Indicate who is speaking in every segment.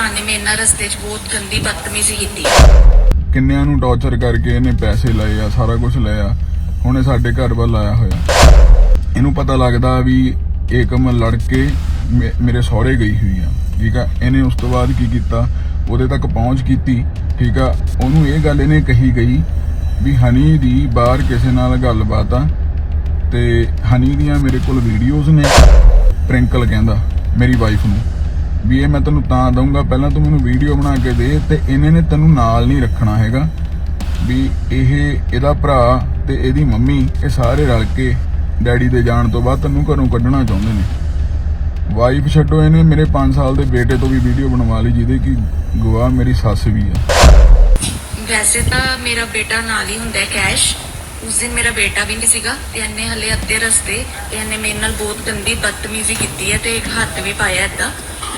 Speaker 1: ਭਰਾ ਨੇ ਮੇਰੇ ਨਾਲ ਰਸਤੇ 'ਚ ਬਹੁਤ ਗੰਦੀ ਬਦਤਮੀਜ਼ੀ ਕੀਤੀ।
Speaker 2: ਕਿੰਨਿਆਂ ਨੂੰ ਟੌਰਚਰ ਕਰਕੇ ਇਹਨੇ ਪੈਸੇ ਲਏ ਆ, ਸਾਰਾ ਕੁਝ ਲਿਆ ਹੁਣ ਇਹ ਸਾਡੇ ਘਰ ਵੱਲ ਆਇਆ ਹੋਇਆ। ਇਹਨੂੰ ਪਤਾ ਲੱਗਦਾ ਵੀ ਏਕਮ ਲੜ ਕੇ ਮੇ- ਮੇਰੇ ਸਹੁਰੇ ਗਈ ਹੋਈ ਆ, ਠੀਕ ਆ? ਇਹਨੇ ਉਸ ਤੋਂ ਬਾਅਦ ਕੀ ਕੀਤਾ? ਉਹਦੇ ਤੱਕ ਪਹੁੰਚ ਕੀਤੀ, ਠੀਕ ਆ? ਉਹਨੂੰ ਇਹ ਗੱਲ ਇਹਨੇ ਕਹੀ ਗਈ ਵੀ ਹਨੀ ਦੀ ਬਾਹਰ ਕਿਸੇ ਨਾਲ ਗੱਲਬਾਤ ਆ ਤੇ ਹਨੀ ਦੀਆਂ ਮੇਰੇ ਕੋਲ ਵੀਡੀਓਜ਼ ਨੇ ਪ੍ਰਿੰਕਲ ਕਹਿੰਦਾ, ਮੇਰੀ ਵਾਈਫ ਨੂੰ। ਵੀ ਇਹ ਮੈਂ ਤੈਨੂੰ ਤਾਂ ਦਊਂਗਾ, ਪਹਿਲਾਂ ਤੂੰ ਮੈਨੂੰ ਵੀਡੀਓ ਬਣਾ ਕੇ ਦੇ ਤੇ ਇਹਨੇ ਨੇ ਤੈਨੂੰ ਨਾਲ ਨਹੀਂ ਰੱਖਣਾ ਹੈਗਾ। ਵੀ ਇਹ, ਇਹਦਾ ਭਰਾ ਤੇ ਇਹਦੀ ਮੰਮੀ, ਇਹ ਸਾਰੇ ਰਲ ਕੇ ਡੈਡੀ ਦੇ ਜਾਣ ਤੋਂ ਬਾਅਦ ਤੈਨੂੰ ਘਰੋਂ ਕੱਢਣਾ ਚਾਹੁੰਦੇ ਨੇ। ਵਾਈਫ ਛੱਡੋ ਇਹਨੇ, ਮੇਰੇ 5 ਸਾਲ ਦੇ ਬੇਟੇ ਤੋਂ ਵੀ ਵੀਡੀਓ ਬਣਵਾ ਲਈ, ਜਿਹਦੇ ਕਿ ਗਵਾਹ ਮੇਰੀ ਸੱਸ ਵੀ ਆ।
Speaker 1: ਵੈਸੇ ਤਾਂ ਮੇਰਾ ਬੇਟਾ ਨਾਲ ਹੀ ਹੁੰਦਾ ਹੈ ਕੈਸ਼। ਉਸ ਦਿਨ ਮੇਰਾ ਬੇਟਾ ਵੀ ਨਹੀਂ ਸੀਗਾ ਤੇ ਇਹਨੇ ਹਲੇ ਅੱਧੇ ਰਸਤੇ ਤੇ ਇਹਨੇ ਮੇਰੇ ਨਾਲ ਬਹੁਤ ਗੰਦੀ ਬਦਤਮੀਜ਼ੀ ਕੀਤੀ ਹੈ ਤੇ ਇੱਕ ਹੱਥ ਵੀ ਪਾਇਆ ਏਦਾਂ।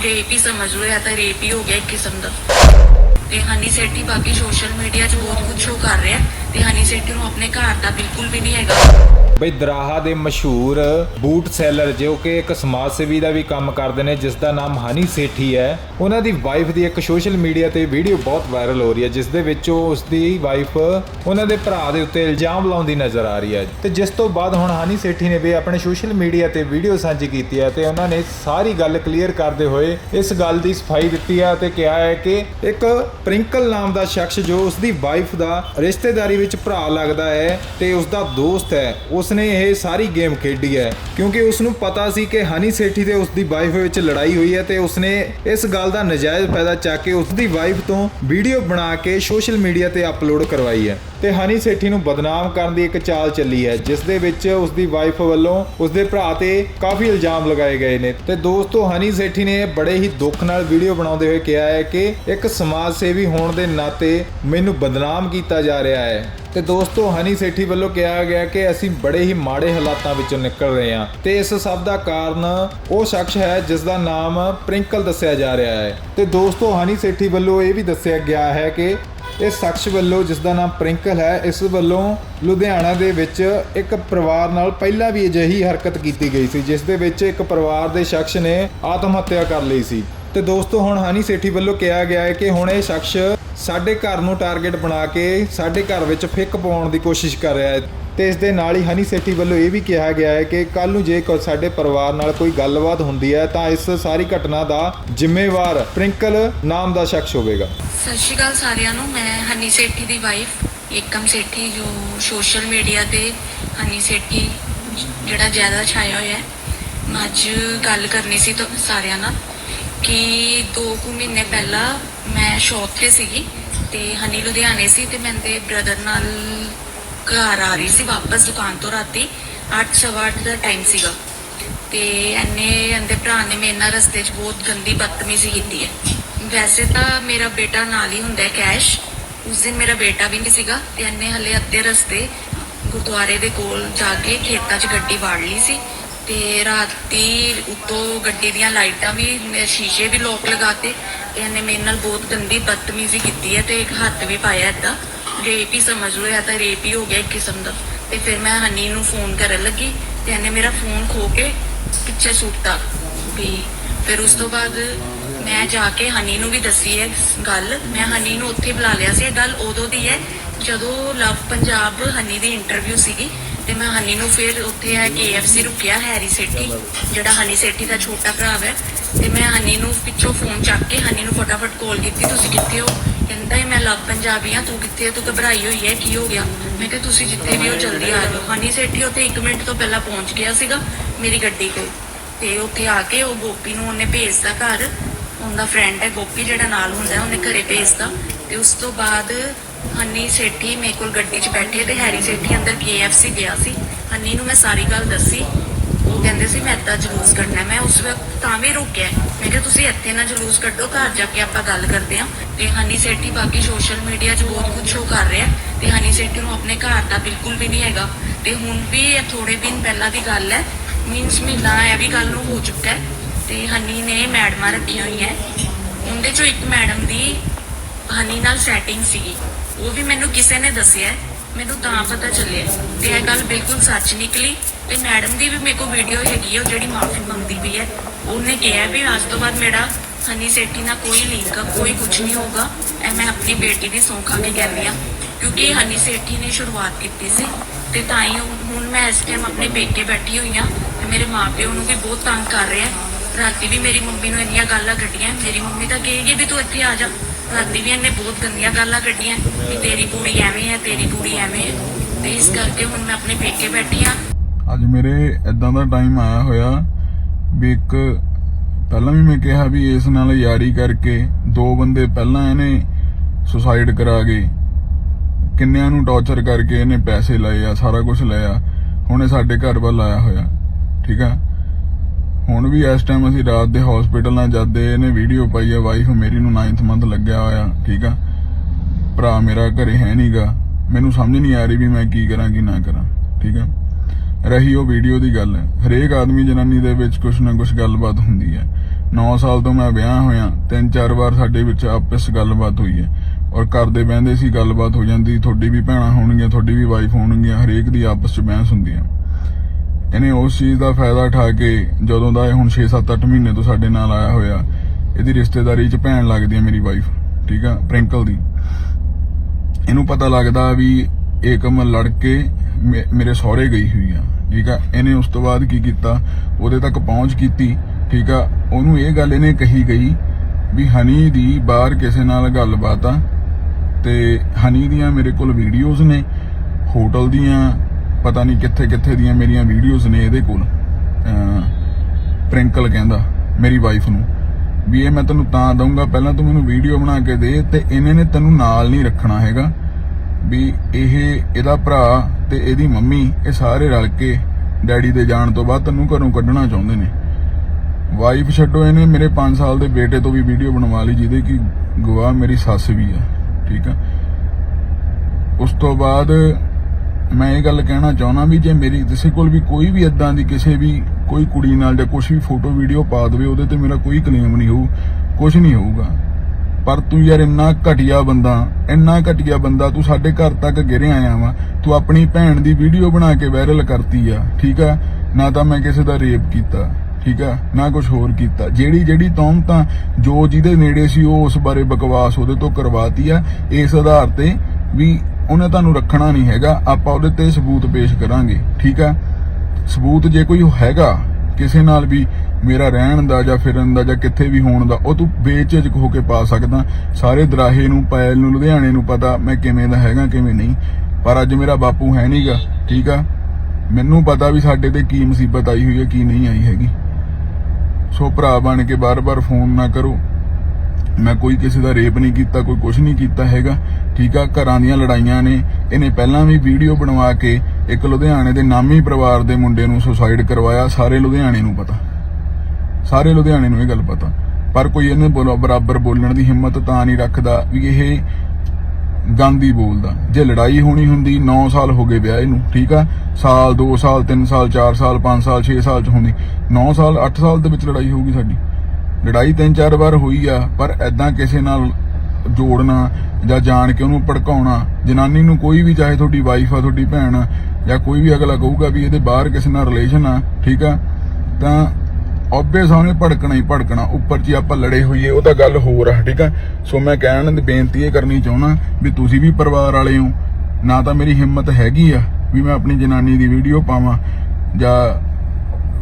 Speaker 1: ਰੇਪ ਹੀ ਸਮਝ ਲਓ, ਜਾਂ ਤਾਂ ਰੇਪ ਹੀ ਹੋ ਗਿਆ ਇੱਕ ਕਿਸਮ ਦਾ। ਤੇ ਹਨੀ ਸੇਠੀ ਬਾਕੀ ਸੋਸ਼ਲ ਮੀਡੀਆ 'ਚ ਬਹੁਤ ਕੁਝ ਸ਼ੋ ਕਰ ਰਿਹਾ ਤੇ ਹਨੀ ਸੇਠੀ ਨੂੰ ਆਪਣੇ ਘਰ ਦਾ ਬਿਲਕੁਲ ਵੀ ਨਹੀਂ ਹੈਗਾ।
Speaker 3: ਬਈ ਦਰਾਹਾ ਦੇ ਮਸ਼ਹੂਰ ਬੂਟ ਸੈਲਰ, ਜੋ ਕਿ ਇੱਕ ਸਮਾਜ ਸੇਵੀ ਦਾ ਵੀ ਕੰਮ ਕਰਦੇ ਨੇ ਜਿਸ ਦਾ ਨਾਮ ਹਨੀ ਸੇਠੀ ਹੈ। ਉਹਨਾਂ ਦੀ ਵਾਈਫ ਦੀ ਇੱਕ ਸੋਸ਼ਲ ਮੀਡੀਆ ਤੇ ਵੀਡੀਓ ਬਹੁਤ ਵਾਇਰਲ ਹੋ ਰਹੀ ਹੈ ਜਿਸ ਦੇ ਵਿੱਚ ਉਹ ਉਸ ਦੀ ਵਾਈਫ ਉਹਨਾਂ ਦੇ ਭਰਾ ਦੇ ਉੱਤੇ ਇਲਜ਼ਾਮ ਲਾਉਂਦੀ ਨਜ਼ਰ ਆ ਰਹੀ ਹੈ। ਤੇ ਜਿਸ ਤੋਂ ਬਾਅਦ ਹੁਣ ਹਨੀ ਸੇਠੀ ਨੇ ਵੀ ਆਪਣੇ ਸੋਸ਼ਲ ਮੀਡੀਆ ਤੇ ਵੀਡੀਓ ਸਾਂਝੀ ਕੀਤੀ ਹੈ ਤੇ ਉਹਨਾਂ ਨੇ ਸਾਰੀ ਗੱਲ ਕਲੀਅਰ ਕਰਦੇ ਹੋਏ ਇਸ ਗੱਲ ਦੀ ਸਫ਼ਾਈ ਦਿੱਤੀ ਹੈ ਤੇ ਕਿਹਾ ਹੈ ਕਿ ਇੱਕ ਪ੍ਰਿੰਕਲ ਨਾਮ ਦਾ ਸ਼ਖਸ ਜੋ ਉਸ ਦੀ ਵਾਈਫ ਦਾ ਰਿਸ਼ਤੇਦਾਰੀ ਵਿੱਚ ਭਰਾ ਲੱਗਦਾ ਹੈ ਤੇ ਉਸ ਦਾ ਦੋਸਤ ਹੈ, ਉਸ ਉਸਨੇ ਇਹ ਸਾਰੀ ਗੇਮ ਖੇਡੀ ਹੈ, ਕਿਉਂਕਿ ਉਸ ਨੂੰ ਪਤਾ ਸੀ ਕਿ ਹਨੀ ਸੇਠੀ ਤੇ ਉਸ ਦੀ ਵਾਈਫ ਵਿੱਚ ਲੜਾਈ ਹੋਈ ਹੈ ਤੇ ਉਸਨੇ ਇਸ ਗੱਲ ਦਾ ਨਜਾਇਜ਼ ਫਾਇਦਾ ਚੱਕ ਕੇ ਉਸ ਦੀ ਵਾਈਫ ਤੋਂ ਵੀਡੀਓ ਬਣਾ ਕੇ ਸੋਸ਼ਲ ਮੀਡੀਆ ਤੇ ਅਪਲੋਡ ਕਰਵਾਈ ਹੈ ਤੇ ਹਨੀ ਸੇਠੀ ਨੂੰ ਬਦਨਾਮ ਕਰਨ ਦੀ ਇੱਕ ਚਾਲ ਚੱਲੀ ਹੈ, ਜਿਸ ਦੇ ਵਿੱਚ ਉਸ ਦੀ ਵਾਈਫ ਵੱਲੋਂ ਉਸ ਦੇ ਭਰਾ ਤੇ ਕਾਫੀ ਇਲਜ਼ਾਮ ਲਗਾਏ ਗਏ ਨੇ ਤੇ ਦੋਸਤੋ, ਹਨੀ ਸੇਠੀ ਨੇ ਬੜੇ ਹੀ ਦੁੱਖ ਨਾਲ ਵੀਡੀਓ ਬਣਾਉਂਦੇ ਹੋਏ ਕਿਹਾ ਹੈ ਕਿ ਇੱਕ ਸਮਾਜ ਸੇਵੀ ਹੋਣ ਦੇ ਨਾਤੇ ਮੈਨੂੰ ਬਦਨਾਮ ਕੀਤਾ ਜਾ ਰਿਹਾ ਹੈ। ਤੇ ਦੋਸਤੋ, ਹਨੀ ਸੇਠੀ ਵੱਲੋਂ ਕਿਹਾ ਗਿਆ ਕਿ ਅਸੀਂ ਬੜੇ ਹੀ ਮਾੜੇ ਹਾਲਾਤਾਂ ਵਿੱਚੋਂ ਨਿਕਲ ਰਹੇ ਹਾਂ ਤੇ ਇਸ ਸਭ ਦਾ ਕਾਰਨ ਉਹ ਸ਼ਖਸ ਹੈ ਜਿਸ ਦਾ ਨਾਮ ਪ੍ਰਿੰਕਲ ਦੱਸਿਆ ਜਾ ਰਿਹਾ ਹੈ। ਤੇ ਦੋਸਤੋ, ਹਨੀ ਸੇਠੀ ਵੱਲੋਂ ਇਹ ਵੀ ਦੱਸਿਆ ਗਿਆ ਹੈ ਕਿ ਇਸ ਸ਼ਖਸ ਵੱਲੋਂ ਜਿਸ ਦਾ ਨਾਮ ਪ੍ਰਿੰਕਲ ਹੈ, ਇਸ ਵੱਲੋਂ ਲੁਧਿਆਣਾ ਦੇ ਵਿੱਚ ਇੱਕ ਪਰਿਵਾਰ ਨਾਲ ਪਹਿਲਾਂ ਵੀ ਅਜਿਹੀ ਹਰਕਤ ਕੀਤੀ ਗਈ ਸੀ, ਜਿਸ ਦੇ ਵਿੱਚ ਇੱਕ ਪਰਿਵਾਰ ਦੇ ਸ਼ਖਸ ਨੇ ਆਤਮ ਹੱਤਿਆ ਕਰ ਲਈ ਸੀ। ਤੇ ਦੋਸਤੋ, ਹੁਣ ਹਨੀ ਸੇਠੀ ਵੱਲੋਂ ਕਿਹਾ ਗਿਆ ਹੈ ਕਿ ਹੁਣ ਇਹ ਸ਼ਖਸ ਸਾਡੇ ਘਰ ਨੂੰ ਟਾਰਗੇਟ ਬਣਾ ਕੇ ਸਾਡੇ ਘਰ ਵਿੱਚ ਫਿੱਕ ਪਾਉਣ ਦੀ ਕੋਸ਼ਿਸ਼ ਕਰ ਰਿਹਾ ਹੈ। ਤੇ ਇਸ ਦੇ ਨਾਲ ਹੀ ਹਨੀ ਸੇਠੀ ਵੱਲੋਂ ਇਹ ਵੀ ਕਿਹਾ ਗਿਆ ਹੈ ਕਿ ਕੱਲ ਨੂੰ ਜੇ ਸਾਡੇ ਪਰਿਵਾਰ ਨਾਲ ਕੋਈ ਗੱਲਬਾਤ ਹੁੰਦੀ ਹੈ ਤਾਂ ਇਸ ਸਾਰੀ ਘਟਨਾ ਦਾ ਜ਼ਿੰਮੇਵਾਰ ਪ੍ਰਿੰਕਲ ਨਾਮ ਦਾ ਸ਼ਖਸ ਹੋਵੇਗਾ।
Speaker 1: ਸਤਿ ਸ਼੍ਰੀ ਅਕਾਲ ਸਾਰਿਆਂ ਨੂੰ, ਮੈਂ ਹਨੀ ਸੇਠੀ ਦੀ ਵਾਈਫ ਏਕਮ ਸੇਠੀ, ਜੋ ਸੋਸ਼ਲ ਮੀਡੀਆ ਤੇ ਹਨੀ ਸੇਠੀ ਜਿਹੜਾ ਜ਼ਿਆਦਾ ਛਾਇਆ ਹੋਇਆ ਹੈ। ਅੱਜ ਗੱਲ ਕਰਨੀ ਸੀ ਤਾਂ ਸਾਰਿਆਂ ਨਾਲ ਕਿ 2 ਕੁ ਮਹੀਨੇ ਪਹਿਲਾਂ ਮੈਂ ਸ਼ੌਪ ਤੇ ਸੀਗੀ ਤੇ ਹਨੀ ਲੁਧਿਆਣੇ ਸੀ ਤੇ ਮੈਂ ਤੇ ਬ੍ਰਦਰ ਨਾਲ ਘਰ ਆ ਰਹੀ ਸੀ ਵਾਪਸ ਦੁਕਾਨ ਤੋਂ ਰਾਤੀ 8:30 ਦਾ ਟਾਈਮ ਸੀਗਾ। ਤੇ ਐਨੇ ਇਹਦੇ ਭਰਾ ਨੇ ਮੇਰੇ ਨਾਲ ਰਸਤੇ 'ਚ ਬਹੁਤ ਗੰਦੀ ਬਦਤਮੀਜ਼ੀ ਕੀਤੀ ਹੈ। ਵੈਸੇ ਤਾਂ ਮੇਰਾ ਬੇਟਾ ਨਾਲ ਹੀ ਹੁੰਦਾ ਹੈ ਕੈਸ਼, ਉਸ ਦਿਨ ਮੇਰਾ ਬੇਟਾ ਵੀ ਨਹੀਂ ਸੀਗਾ ਤੇ ਇਹਨੇ ਹਲੇ ਅੱਧੇ ਰਸਤੇ ਗੁਰਦੁਆਰੇ ਦੇ ਕੋਲ ਜਾ ਕੇ ਖੇਤਾਂ 'ਚ ਗੱਡੀ ਵਾੜ ਲਈ ਸੀ। ਤੇ ਰਾਤੀ ਉਤੋਂ ਗੱਡੀ ਦੀਆਂ ਲਾਈਟਾਂ ਵੀ ਮੇ- ਸ਼ੀਸ਼ੇ ਵੀ ਲੋਕ ਲਗਾਤੇ ਤੇ ਇਹਨੇ ਮੇਰੇ ਨਾਲ ਬਹੁਤ ਗੰਦੀ ਬਦਤਮੀਜ਼ੀ ਕੀਤੀ ਹੈ ਤੇ ਇੱਕ ਹੱਥ ਵੀ ਪਾਇਆ ਏਦਾਂ। ਰੇਪ ਹੀ ਸਮਝ ਲਓ, ਜਾਂ ਤਾਂ ਰੇਪ ਹੀ ਹੋ ਗਿਆ ਇੱਕ ਕਿਸਮ ਦਾ। ਤੇ ਫਿਰ ਮੈਂ ਹਨੀ ਨੂੰ ਫੋਨ ਕਰਨ ਲੱਗੀ ਤੇ ਇਹਨੇ ਮੇਰਾ ਫੋਨ ਖੋ ਕੇ ਪਿੱਛੇ ਸੁੱਟਤਾ। ਵੀ ਫਿਰ ਉਸ ਤੋਂ ਬਾਅਦ ਮੈਂ ਜਾ ਕੇ ਹਨੀ ਨੂੰ ਵੀ ਦੱਸੀ ਹੈ ਗੱਲ। ਮੈਂ ਹਨੀ ਨੂੰ ਉੱਥੇ ਬੁਲਾ ਲਿਆ ਸੀ। ਇਹ ਗੱਲ ਉਦੋਂ ਦੀ ਹੈ ਜਦੋਂ ਲਵ ਪੰਜਾਬ ਹਨੀ ਦੀ ਇੰਟਰਵਿਊ ਸੀਗੀ। ਤੇ ਮੈਂ ਹਨੀ ਨੂੰ ਫਿਰ ਉੱਥੇ ਹੈ KFC ਰੁਕਿਆ, ਹੈਰੀ ਸੇਠੀ, ਜਿਹੜਾ ਹਨੀ ਸੇਠੀ ਦਾ ਛੋਟਾ ਭਰਾ ਹੈ। ਤੇ ਮੈਂ ਹਨੀ ਨੂੰ ਪਿੱਛੋਂ ਫੋਨ ਚੱਕ ਕੇ ਹਨੀ ਨੂੰ ਫਟਾਫਟ ਕਾਲ ਕੀਤੀ, ਤੁਸੀਂ ਕਿੱਥੇ ਹੋ? ਕਹਿੰਦਾ ਹੈ ਮੈਂ ਲਵ ਪੰਜਾਬੀ ਹਾਂ, ਤੂੰ ਕਿੱਥੇ ਹੈ? ਤੂੰ ਘਬਰਾਈ ਹੋਈ ਹੈ, ਕੀ ਹੋ ਗਿਆ? ਮੈਂ ਕਿਹਾ, ਤੁਸੀਂ ਜਿੱਥੇ ਵੀ ਹੋ, ਜਲਦੀ ਆ ਜਾਓ। ਹਨੀ ਸੇਠੀ ਉੱਥੇ 1 ਮਿੰਟ ਤੋਂ ਪਹਿਲਾਂ ਪਹੁੰਚ ਗਿਆ ਸੀਗਾ ਮੇਰੀ ਗੱਡੀ ਕੋਲ ਤੇ ਉੱਥੇ ਆ ਕੇ ਉਹ ਗੋਪੀ ਨੂੰ ਉਹਨੇ ਭੇਜਦਾ ਘਰ। ਉਹਦਾ ਫਰੈਂਡ ਹੈ ਗੋਪੀ, ਜਿਹੜਾ ਨਾਲ ਹੁੰਦਾ ਉਹਨੇ ਘਰੇ ਭੇਜਦਾ ਤੇ ਉਸ ਤੋਂ ਬਾਅਦ ਹਨੀ ਸੇਠੀ ਮੇਰੇ ਕੋਲ ਗੱਡੀ 'ਚ ਬੈਠੇ ਤੇ ਹੈਰੀ ਸੇਠੀ ਅੰਦਰ KFC ਗਿਆ ਸੀ। ਹਨੀ ਨੂੰ ਮੈਂ ਸਾਰੀ ਗੱਲ ਦੱਸੀ। ਉਹ ਕਹਿੰਦੇ ਸੀ, ਮੈਂ ਇੱਦਾਂ ਜਲੂਸ ਕੱਢਣਾ ਮੈਂ ਉਸ ਵਕਤ ਤਾਂ ਵੀ ਰੁਕਿਆ ਮੈਂ ਕਿਹਾ, ਤੁਸੀਂ ਇੱਥੇ ਨਾ ਜਲੂਸ ਕੱਢੋ, ਘਰ ਜਾ ਕੇ ਆਪਾਂ ਗੱਲ ਕਰਦੇ ਹਾਂ। ਤੇ ਹਨੀ ਸੇਠੀ ਬਾਕੀ ਸੋਸ਼ਲ ਮੀਡੀਆ 'ਚ ਬਹੁਤ ਕੁਝ ਉਹ ਕਰ ਰਿਹਾ ਤੇ ਹਨੀ ਸੇਠੀ ਨੂੰ ਆਪਣੇ ਘਰ ਦਾ ਬਿਲਕੁਲ ਵੀ ਨਹੀਂ ਹੈਗਾ। ਤੇ ਹੁਣ ਵੀ ਇਹ ਥੋੜੇ ਦਿਨ ਪਹਿਲਾਂ ਦੀ ਗੱਲ ਹੈ। ਮੀਨਸ ਮਹੀਨਾ ਇਹ ਵੀ ਗੱਲ ਨੂੰ ਹੋ ਚੁੱਕਾ ਹੈ। ਤੇ ਹਨੀ ਨੇ ਮੈਡਮਾਂ ਰੱਖੀਆਂ ਹੋਈਆਂ ਉਹਦੇ ਚੋਂ ਇੱਕ ਮੈਡਮ ਦੀ ਹਨੀ ਨਾਲ ਸੈਟਿੰਗ ਸੀਗੀ। ਉਹ ਵੀ ਮੈਨੂੰ ਕਿਸੇ ਨੇ ਦੱਸਿਆ। ਮੈਨੂੰ ਤਾਂ ਪਤਾ ਚੱਲਿਆ ਤੇ ਇਹ ਗੱਲ ਬਿਲਕੁਲ ਸੱਚ ਨਿਕਲੀ ਤੇ ਮੈਡਮ ਦੀ ਵੀ ਮੇਰੇ ਕੋਲ ਵੀਡੀਓ ਹੈਗੀ ਹੈ ਉਹ ਜਿਹੜੀ ਮਾਫੀ ਮੰਗਦੀ ਵੀ ਹੈ ਉਹਨੇ ਕਿਹਾ ਵੀ ਅੱਜ ਤੋਂ ਬਾਅਦ ਮੇਰਾ ਹਨੀ ਸੇਠੀ ਨਾਲ ਕੋਈ ਲਿੰਕ ਕੋਈ ਕੁਝ ਨਹੀਂ ਹੋਊਗਾ। ਇਹ ਮੈਂ ਆਪਣੀ ਬੇਟੀ ਦੀ ਸੌਂ ਕੇ ਕਹਿੰਦੀ ਆ, ਕਿਉਂਕਿ ਹਨੀ ਸੇਠੀ ਨੇ ਸ਼ੁਰੂਆਤ ਕੀਤੀ ਸੀ ਤੇ ਤਾਂ ਹੀ ਹੁਣ ਮੈਂ ਇਸ ਟਾਈਮ ਆਪਣੇ ਪੇਕੇ ਬੈਠੀ ਹੋਈ ਆ ਤੇ ਮੇਰੇ ਮਾਪਿਓ ਨੂੰ ਵੀ ਬਹੁਤ ਤੰਗ ਕਰ ਰਿਹਾ। ਰਾਤੀ ਵੀ ਮੇਰੀ ਮੰਮੀ ਨੂੰ ਇੰਨੀਆਂ ਗੱਲਾਂ ਕੱਢੀਆਂ, ਮੇਰੀ ਮੰਮੀ ਤਾਂ ਕਹੇਗੀ ਵੀ ਤੂੰ ਇੱਥੇ ਆ ਜਾ। ਰਾਤੀ ਵੀ ਇਹਨੇ ਬਹੁਤ ਗੰਦੀਆਂ ਗਾਲਾਂ ਕੱਢੀਆਂ ਕਿ ਤੇਰੀ ਕੁੜੀ ਐਵੇਂ ਹੈ ਤੇਰੀ ਕੁੜੀ ਐਵੇਂ ਹੈ ਤੇ ਇਸ ਕਰਕੇ ਹੁਣ ਮੈਂ ਆਪਣੇ ਪੇਕੇ ਬੈਠੀ ਆ।
Speaker 2: ਅੱਜ ਮੇਰੇ ਇਦਾਂ ਦਾ ਟਾਈਮ ਆਇਆ ਹੋਇਆ ਵੀ ਇੱਕ ਪਹਿਲਾਂ ਵੀ ਮੈਂ ਕਿਹਾ ਵੀ ਇਸ ਨਾਲ ਯਾਰੀ ਕਰਕੇ ਦੋ ਬੰਦੇ ਪਹਿਲਾਂ ਇਹਨੇ ਸੁਸਾਈਡ ਕਰਾ ਗਏ ਕਿੰਨਿਆਂ ਨੂੰ ਟੌਰਚਰ ਕਰਕੇ ਇਹਨੇ ਪੈਸੇ ਲਏ ਆ, ਸਾਰਾ ਕੁਝ ਲਿਆ ਹੁਣ ਇਹ ਸਾਡੇ ਘਰ ਵੱਲ ਆਇਆ ਹੋਇਆ, ਠੀਕ ਆ? ਹੁਣ ਵੀ ਇਸ ਟਾਈਮ ਅਸੀਂ ਰਾਤ ਦੇ ਹਸਪੀਟਲ ਨਾਲ ਜਾਂਦੇ, ਇਹਨੇ ਵੀਡੀਓ ਪਾਈ ਆ ਵਾਈਫ ਮੇਰੀ ਨੂੰ 9th ਮੰਥ ਲੱਗਿਆ ਹੋਇਆ, ਠੀਕ ਆ? ਭਰਾ ਮੇਰਾ ਘਰੇ ਹੈ ਨਹੀਂਗਾ ਮੈਨੂੰ ਸਮਝ ਨਹੀਂ ਆ ਰਹੀ ਵੀ ਮੈਂ ਕੀ ਕਰਾਂ, ਕੀ ਨਾ ਕਰਾਂ, ਠੀਕ ਆ? ਰਹੀ ਉਹ ਵੀਡੀਓ ਦੀ ਗੱਲ। ਹਰੇਕ ਆਦਮੀ ਜਨਾਨੀ ਦੇ ਵਿੱਚ ਕੁਛ ਨਾ ਕੁਛ ਗੱਲਬਾਤ ਹੁੰਦੀ ਹੈ 9 ਸਾਲ ਤੋਂ ਮੈਂ ਵਿਆਹ ਹੋਇਆ, ਤਿੰਨ ਚਾਰ ਵਾਰ ਸਾਡੇ ਵਿੱਚ ਆਪਸ ਗੱਲਬਾਤ ਹੋਈ ਹੈ ਔਰ ਕਰਦੇ ਬਹਿੰਦੇ ਸੀ, ਗੱਲਬਾਤ ਹੋ ਜਾਂਦੀ, ਤੁਹਾਡੀ ਵੀ ਭੈਣਾਂ ਹੋਣਗੀਆਂ, ਤੁਹਾਡੀ ਵੀ ਵਾਈਫ ਹੋਣਗੀਆਂ, ਹਰੇਕ ਦੀ ਆਪਸ 'ਚ ਬਹਿਸ ਹੁੰਦੀ ਹੈ ਇਹਨੇ ਉਸ ਚੀਜ਼ ਦਾ ਫਾਇਦਾ ਉਠਾ ਕੇ ਜਦੋਂ ਦਾ ਇਹ ਹੁਣ 6-7-8 ਮਹੀਨੇ ਤੋਂ ਸਾਡੇ ਨਾਲ ਆਇਆ ਹੋਇਆ, ਇਹਦੀ ਰਿਸ਼ਤੇਦਾਰੀ 'ਚ ਭੈਣ ਲੱਗਦੀ ਹੈ ਮੇਰੀ ਵਾਈਫ ਠੀਕ ਆ, ਪ੍ਰਿੰਕਲ ਦੀ। ਇਹਨੂੰ ਪਤਾ ਲੱਗਦਾ ਵੀ ਇਹ ਕਮਲ ਲੜ ਕੇ ਮੇ- ਮੇਰੇ ਸਹੁਰੇ ਗਈ ਹੋਈ ਆ, ਠੀਕ ਆ। ਇਹਨੇ ਉਸ ਤੋਂ ਬਾਅਦ ਕੀ ਕੀਤਾ? ਉਹਦੇ ਤੱਕ ਪਹੁੰਚ ਕੀਤੀ, ਠੀਕ ਆ। ਉਹਨੂੰ ਇਹ ਗੱਲ ਇਹਨੇ ਕਹੀ ਗਈ ਵੀ ਹਨੀ ਦੀ ਬਾਹਰ ਕਿਸੇ ਨਾਲ ਗੱਲਬਾਤ ਆ ਤੇ ਹਨੀ ਦੀਆਂ ਮੇਰੇ ਕੋਲ ਵੀਡੀਓਜ਼ ਨੇ, ਹੋਟਲ ਦੀਆਂ ਪਤਾ ਨਹੀਂ ਕਿੱਥੇ ਕਿੱਥੇ ਦੀਆਂ ਮੇਰੀਆਂ ਵੀਡੀਓਜ਼ ਨੇ ਇਹਦੇ ਕੋਲ। ਪ੍ਰਿੰਕਲ ਕਹਿੰਦਾ ਮੇਰੀ ਵਾਈਫ ਨੂੰ ਵੀ ਇਹ ਮੈਂ ਤੈਨੂੰ ਤਾਂ ਦਊਂਗਾ, ਪਹਿਲਾਂ ਤੂੰ ਮੈਨੂੰ ਵੀਡੀਓ ਬਣਾ ਕੇ ਦੇ ਤੇ ਇਹਨੇ ਨੇ ਤੈਨੂੰ ਨਾਲ ਨਹੀਂ ਰੱਖਣਾ ਹੈਗਾ। ਵੀ ਇਹ, ਇਹਦਾ ਭਰਾ ਤੇ ਇਹਦੀ ਮੰਮੀ, ਇਹ ਸਾਰੇ ਰਲ ਕੇ ਡੈਡੀ ਦੇ ਜਾਣ ਤੋਂ ਬਾਅਦ ਤੈਨੂੰ ਘਰੋਂ ਕੱਢਣਾ ਚਾਹੁੰਦੇ ਨੇ। ਵਾਈਫ ਛੱਡੋ ਇਹਨੇ, ਮੇਰੇ 5 ਸਾਲ ਦੇ ਬੇਟੇ ਤੋਂ ਵੀ ਵੀਡੀਓ ਬਣਵਾ ਲਈ, ਜਿਹਦੇ ਕਿ ਗਵਾਹ ਮੇਰੀ ਸੱਸ ਵੀ ਆ, ਠੀਕ ਆ। ਉਸ ਤੋਂ ਬਾਅਦ ਮੈਂ ਇਹ ਗੱਲ ਕਹਿਣਾ ਚਾਹੁੰਦਾ ਵੀ ਜੇ ਮੇਰੀ ਕਿਸੇ ਕੋਲ ਵੀ ਕੋਈ ਵੀ ਇਦਾਂ ਦੀ ਕਿਸੇ ਵੀ ਕੋਈ ਕੁੜੀ ਨਾਲ ਜਾਂ ਕੁਝ ਵੀ ਫੋਟੋ, ਵੀਡੀਓ ਪਾ ਦੇਵੇ, ਉਹਦੇ ਤੇ ਮੇਰਾ ਕੋਈ ਕਲੇਮ ਨਹੀਂ ਹੋਊ ਕੁਝ ਨਹੀਂ ਹੋਊਗਾ। ਪਰ ਤੂੰ ਯਾਰ ਇੰਨਾ ਘਟੀਆ ਬੰਦਾ, ਇੰਨਾ ਘਟੀਆ ਬੰਦਾ, ਤੂੰ ਸਾਡੇ ਘਰ ਤੱਕ ਗਿਰੇ ਆਇਆ ਵਾ, ਤੂੰ ਆਪਣੀ ਭੈਣ ਦੀ ਵੀਡੀਓ ਬਣਾ ਕੇ ਵਾਇਰਲ ਕਰਤੀ ਆ, ਠੀਕ ਆ? ਨਾ ਤਾਂ ਮੈਂ ਕਿਸੇ ਦਾ ਰੇਪ ਕੀਤਾ, ਠੀਕ ਆ? ਨਾ ਕੁਝ ਹੋਰ ਕੀਤਾ। ਜਿਹੜੀ ਜਿਹੜੀ ਤੌਮਤਾਂ ਜੋ ਜਿਹਦੇ ਨੇੜੇ ਸੀ, ਉਹ ਉਸ ਬਾਰੇ ਬਕਵਾਸ ਉਹਦੇ ਤੋਂ ਕਰਵਾਤੀ ਆ, ਇਸ ਆਧਾਰ ਤੇ ਵੀ ਉਹਨੇ ਤੁਹਾਨੂੰ ਰੱਖਣਾ ਨਹੀਂ ਹੈਗਾ, ਆਪਾਂ ਉਹਦੇ ਤੇ ਸਬੂਤ ਪੇਸ਼ ਕਰਾਂਗੇ, ਠੀਕ ਆ ਸਬੂਤ ਜੇ ਕੋਈ ਹੈਗਾ, ਕਿਸੇ ਨਾਲ ਵੀ ਮੇਰਾ ਰਹਿਣ ਦਾ ਜਾਂ ਫਿਰਨ ਦਾ ਜਾਂ ਕਿੱਥੇ ਵੀ ਹੋਣ ਦਾ, ਉਹ ਤੂੰ ਬੇਝਿਜਕ ਹੋ ਕੇ ਪਾ ਸਕਦਾ। ਸਾਰੇ ਦਰਾਹੇ ਨੂੰ ਪਾਇਲ ਨੂੰ, ਲੁਧਿਆਣੇ ਨੂੰ ਪਤਾ ਮੈਂ ਕਿਵੇਂ ਦਾ ਹੈਗਾ, ਕਿਵੇਂ ਨਹੀਂ। ਪਰ ਅੱਜ ਮੇਰਾ ਬਾਪੂ ਹੈ ਨਹੀਂਗਾ ਠੀਕ ਆ? ਮੈਨੂੰ ਪਤਾ ਵੀ ਸਾਡੇ ਤੇ ਕੀ ਮੁਸੀਬਤ ਆਈ ਹੋਈ ਹੈ, ਕੀ ਨਹੀਂ ਆਈ ਹੈਗੀ। ਸੋ ਭਰਾ ਬਣ ਕੇ ਬਾਰ-ਬਾਰ ਫੋਨ ਨਾ ਕਰੋ। ਮੈਂ ਕੋਈ ਕਿਸੇ ਦਾ ਰੇਪ ਨਹੀਂ ਕੀਤਾ, ਕੋਈ ਕੁਝ ਨਹੀਂ ਕੀਤਾ ਹੈਗਾ। ਠੀਕ ਆ, ਘਰਾਂ ਦੀਆਂ ਲੜਾਈਆਂ ਨੇ। ਇਹਨੇ ਪਹਿਲਾਂ ਵੀ ਵੀਡੀਓ ਬਣਵਾ ਕੇ ਇੱਕ ਲੁਧਿਆਣੇ ਦੇ ਨਾਮੀ ਪਰਿਵਾਰ ਦੇ ਮੁੰਡੇ ਨੂੰ ਸੁਸਾਈਡ ਕਰਵਾਇਆ, ਸਾਰੇ ਲੁਧਿਆਣੇ ਨੂੰ ਪਤਾ। ਸਾਰੇ ਲੁਧਿਆਣੇ ਨੂੰ ਇਹ ਗੱਲ ਪਤਾ। ਪਰ ਕੋਈ ਇਹਨੇ ਬਰਾਬਰ ਬੋਲਣ ਦੀ ਹਿੰਮਤ ਤਾਂ ਨਹੀਂ ਰੱਖਦਾ ਵੀ ਇਹ ਗਾਂਧੀ ਬੋਲਦਾ। ਜੇ ਲੜਾਈ ਹੋਣੀ ਹੁੰਦੀ 9 ਸਾਲ ਹੋ ਗਏ ਵਿਆਹ ਨੂੰ ਠੀਕ ਆ? ਸਾਲ 2 ਸਾਲ 3 ਸਾਲ 4 ਸਾਲ 5 ਸਾਲ 6 ਸਾਲ ਚ ਹੁੰਦੀ। 9 ਸਾਲ 8 ਸਾਲ ਦੇ ਵਿੱਚ ਲੜਾਈ ਹੋਊਗੀ ਸਾਡੀ। ਲੜਾਈ ਤਿੰਨ ਚਾਰ ਵਾਰ ਹੋਈ ਆ, ਪਰ ਐਦਾਂ ਕਿਸੇ ਨਾਲ ਜੋੜਨਾ ਜਾਂ ਜਾਣ ਕੇ ਉਹਨੂੰ ਭੜਕਾਉਣਾ, ਜਨਾਨੀ ਨੂੰ ਕੋਈ ਵੀ ਚਾਹੇ ਤੁਹਾਡੀ ਵਾਈਫ ਆ, ਤੁਹਾਡੀ ਭੈਣ ਆ, ਜਾਂ ਕੋਈ ਵੀ ਅਗਲਾ ਕਹੂਗਾ ਵੀ ਇਹਦੇ ਬਾਹਰ ਕਿਸੇ ਨਾਲ ਰਿਲੇਸ਼ਨ ਆ, ਠੀਕ ਆ? ਤਾਂ ਓਬਵੀਅਸ ਉਹਨੇ ਭੜਕਣਾ ਹੀ ਭੜਕਣਾ, ਉੱਪਰ ਜੀ ਆਪਾਂ ਲੜੇ ਹੋਈਏ, ਉਹ ਤਾਂ ਗੱਲ ਹੋਰ ਆ, ਠੀਕ ਆ? ਸੋ ਮੈਂ ਕਹਿਣ ਦੀ ਬੇਨਤੀ ਇਹ ਕਰਨੀ ਚਾਹੁੰਦਾ ਵੀ ਤੁਸੀਂ ਵੀ ਪਰਿਵਾਰ ਵਾਲੇ ਹੋ, ਨਾ ਤਾਂ ਮੇਰੀ ਹਿੰਮਤ ਹੈਗੀ ਆ ਵੀ ਮੈਂ ਆਪਣੀ ਜਨਾਨੀ ਦੀ ਵੀਡੀਓ ਪਾਵਾਂ, ਜਾਂ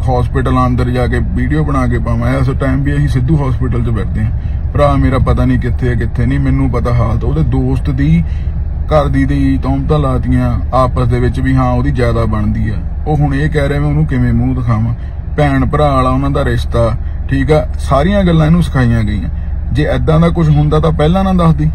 Speaker 2: ਹਸਪੀਟਲ ਅੰਦਰ ਜਾ ਕੇ ਵੀਡੀਓ ਬਣਾ ਕੇ ਪਾਵਾਂ, ਇਸ ਟਾਈਮ ਵੀ ਅਸੀਂ ਸਿੱਧੂ ਹਸਪੀਟਲ 'ਚ ਬੈਠਦੇ ਹਾਂ। ਭਰਾ ਮੇਰਾ ਪਤਾ ਨਹੀਂ ਕਿੱਥੇ ਹੈ, ਕਿੱਥੇ ਨਹੀਂ, ਮੈਨੂੰ ਪਤਾ ਹਾਲਤ। ਉਹਦੇ ਦੋਸਤ ਦੀ ਘਰ ਦੀ ਦੀ ਤੌਮਤਾਂ ਲਾਤੀਆਂ ਆਪਸ ਦੇ ਵਿੱਚ ਵੀ ਹਾਂ, ਉਹਦੀ ਜ਼ਿਆਦਾ ਬਣਦੀ ਆ। ਉਹ ਹੁਣ ਇਹ ਕਹਿ ਰਿਹਾ, ਮੈਂ ਉਹਨੂੰ ਕਿਵੇਂ ਮੂੰਹ ਦਿਖਾਵਾਂ? ਭੈਣ ਭਰਾ ਵਾਲਾ ਉਹਨਾਂ ਦਾ ਰਿਸ਼ਤਾ, ਠੀਕ ਆ? ਸਾਰੀਆਂ ਗੱਲਾਂ ਇਹਨੂੰ ਸਿਖਾਈਆਂ ਗਈਆਂ। ਜੇ ਐਦਾਂ ਦਾ ਕੁਝ ਹੁੰਦਾ ਤਾਂ ਪਹਿਲਾਂ ਨਾ ਦੱਸਦੀ।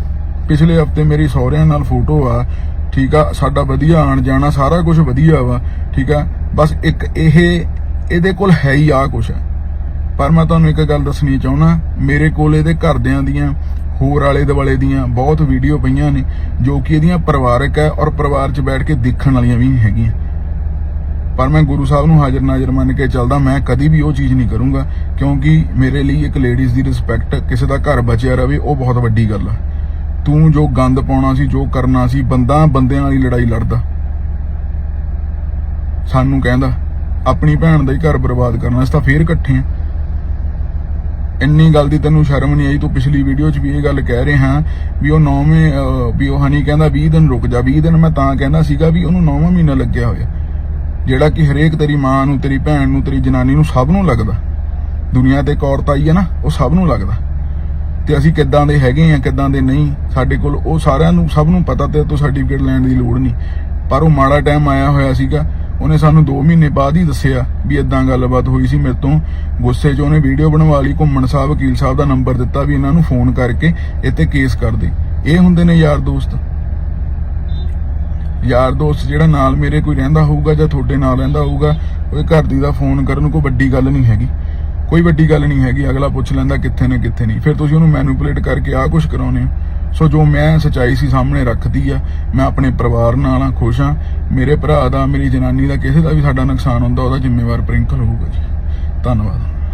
Speaker 2: ਪਿਛਲੇ ਹਫ਼ਤੇ ਮੇਰੀ ਸਹੁਰਿਆਂ ਨਾਲ ਫੋਟੋ ਆ, ਠੀਕ ਆ? ਸਾਡਾ ਵਧੀਆ ਆਣ ਜਾਣਾ, ਸਾਰਾ ਕੁਝ ਵਧੀਆ ਵਾ, ਠੀਕ ਆ? ਬਸ ਇੱਕ ਇਹ, ਇਹਦੇ ਕੋਲ ਹੈ ਹੀ ਆ ਕੁਛ ਪਰ ਮੈਂ ਤੁਹਾਨੂੰ ਇੱਕ ਗੱਲ ਦੱਸਣੀ ਚਾਹੁੰਦਾ, ਮੇਰੇ ਕੋਲ ਇਹਦੇ ਘਰਦਿਆਂ ਦੀਆਂ, ਹੋਰ ਆਲੇ ਦੁਆਲੇ ਦੀਆਂ ਬਹੁਤ ਵੀਡੀਓ ਪਈਆਂ ਨੇ, ਜੋ ਕਿ ਇਹਦੀਆਂ ਪਰਿਵਾਰਕ ਹੈ ਔਰ ਪਰਿਵਾਰ 'ਚ ਬੈਠ ਕੇ ਦੇਖਣ ਵਾਲੀਆਂ ਵੀ ਹੈਗੀਆਂ। ਪਰ ਮੈਂ ਗੁਰੂ ਸਾਹਿਬ ਨੂੰ ਹਾਜ਼ਰ ਨਾਜ਼ਰ ਮੰਨ ਕੇ ਚੱਲਦਾ, ਮੈਂ ਕਦੀ ਵੀ ਉਹ ਚੀਜ਼ ਨਹੀਂ ਕਰੂੰਗਾ, ਕਿਉਂਕਿ ਮੇਰੇ ਲਈ ਇੱਕ ਲੇਡੀਜ਼ ਦੀ ਰਿਸਪੈਕਟ ਕਿਸੇ ਦਾ ਘਰ ਬਚਿਆ ਰਵੇ, ਉਹ ਬਹੁਤ ਵੱਡੀ ਗੱਲ ਆ। ਤੂੰ ਜੋ ਗੰਦ ਪਾਉਣਾ ਸੀ, ਜੋ ਕਰਨਾ ਸੀ, ਬੰਦਾ ਬੰਦਿਆਂ ਵਾਲੀ ਲੜਾਈ ਲੜਦਾ। ਸਾਨੂੰ ਕਹਿੰਦਾ, ਆਪਣੀ ਭੈਣ ਦਾ ਹੀ ਘਰ ਬਰਬਾਦ ਕਰਨਾ, ਅਸੀਂ ਤਾਂ ਫੇਰ ਇਕੱਠੇ ਆ। ਇੰਨੀ ਗੱਲ ਦੀ ਤੈਨੂੰ ਸ਼ਰਮ ਨਹੀਂ ਆਈ? ਤੂੰ ਪਿਛਲੀ ਵੀਡੀਓ 'ਚ ਵੀ ਇਹ ਗੱਲ ਕਹਿ ਰਿਹਾ ਵੀ ਉਹ ਨੌਵੇਂ ਵੀ ਉਹ ਹਨੀ ਕਹਿੰਦਾ 20 ਦਿਨ ਰੁਕ ਜਾ 20 ਦਿਨ ਮੈਂ ਤਾਂ ਕਹਿੰਦਾ ਸੀਗਾ ਵੀ ਉਹਨੂੰ ਨੌਵਾਂ ਮਹੀਨਾ ਲੱਗਿਆ ਹੋਇਆ। ਜਿਹੜਾ ਕਿ ਹਰੇਕ ਤੇਰੀ ਮਾਂ ਨੂੰ, ਤੇਰੀ ਭੈਣ ਨੂੰ, ਤੇਰੀ ਜਨਾਨੀ ਨੂੰ ਸਭ ਨੂੰ ਲੱਗਦਾ। ਦੁਨੀਆ ਤੇ ਇੱਕ ਔਰਤ ਆਈ ਹੈ ਨਾ, ਉਹ ਸਭ ਨੂੰ ਲੱਗਦਾ। ਤੇ ਅਸੀਂ ਕਿੱਦਾਂ ਦੇ ਹੈਗੇ ਆ ਕਿੱਦਾਂ ਦੇ ਨਹੀਂ, ਸਾਡੇ ਕੋਲ ਉਹ ਸਾਰਿਆਂ ਨੂੰ, ਸਭ ਨੂੰ ਪਤਾ ਤੇ ਤੋਂ ਸਰਟੀਫਿਕੇਟ ਲੈਣ ਦੀ ਲੋੜ ਨਹੀਂ। ਪਰ ਉਹ ਮਾੜਾ ਟਾਈਮ ਆਇਆ ਹੋਇਆ ਸੀਗਾ। ਉਹਨੇ ਸਾਨੂੰ 2 ਮਹੀਨੇ ਬਾਅਦ ਹੀ ਦੱਸਿਆ ਵੀ ਇਦਾਂ ਗੱਲਬਾਤ ਹੋਈ ਸੀ ਮੇਰੇ ਤੋਂ। ਗੁੱਸੇ 'ਚ ਉਹਨੇ ਵੀਡੀਓ ਬਣਵਾ ਲਈ, ਘੁੰਮਣ ਸਾਹਿਬ, ਵਕੀਲ ਸਾਹਿਬ ਦਾ ਨੰਬਰ ਦਿੱਤਾ ਵੀ ਇਹਨਾਂ ਨੂੰ ਫੋਨ ਕਰਕੇ ਇੱਥੇ ਕੇਸ ਕਰ ਦੇ। ਇਹ ਹੁੰਦੇ ਨੇ ਯਾਰ ਦੋਸਤ। ਯਾਰ ਦੋਸਤ ਜਿਹੜਾ ਨਾਲ ਮੇਰੇ ਕੋਈ ਰਹਿੰਦਾ ਹੋਊਗਾ ਜਾਂ ਤੁਹਾਡੇ ਨਾਲ ਰਹਿੰਦਾ ਹੋਊਗਾ ਉਹ ਘਰ ਦੀ ਦਾ ਫੋਨ ਕਰਨ ਕੋਈ ਵੱਡੀ ਗੱਲ ਨਹੀਂ ਹੈਗੀ। ਕੋਈ ਵੱਡੀ ਗੱਲ ਨਹੀਂ ਹੈਗੀ, ਅਗਲਾ ਪੁੱਛ ਲੈਂਦਾ ਕਿੱਥੇ ਨੇ, ਕਿੱਥੇ ਨਹੀਂ। ਫਿਰ ਤੁਸੀਂ ਉਹਨੂੰ ਮੈਨੂਪੂਲੇਟ ਕਰਕੇ ਆਹ ਕੁਝ ਕਰਾਉਨੇ ਹੋ। ਸੋ ਜੋ ਮੈਂ ਸਚਾਈ ਸੀ ਸਾਹਮਣੇ ਰੱਖਦੀ ਆ, ਮੈਂ ਆਪਣੇ ਪਰਿਵਾਰ ਨਾਲ ਆ, ਖੁਸ਼ ਆ। ਮੇਰੇ ਭਰਾ ਦਾ, ਮੇਰੀ ਜਨਾਨੀ ਦਾ ਕਿਸੇ ਦਾ ਵੀ ਸਾਡਾ ਨੁਕਸਾਨ ਹੁੰਦਾ, ਉਹਦਾ ਜ਼ਿੰਮੇਵਾਰ ਪ੍ਰਿੰਕਲ ਹੋਊਗਾ ਜੀ। ਧੰਨਵਾਦ।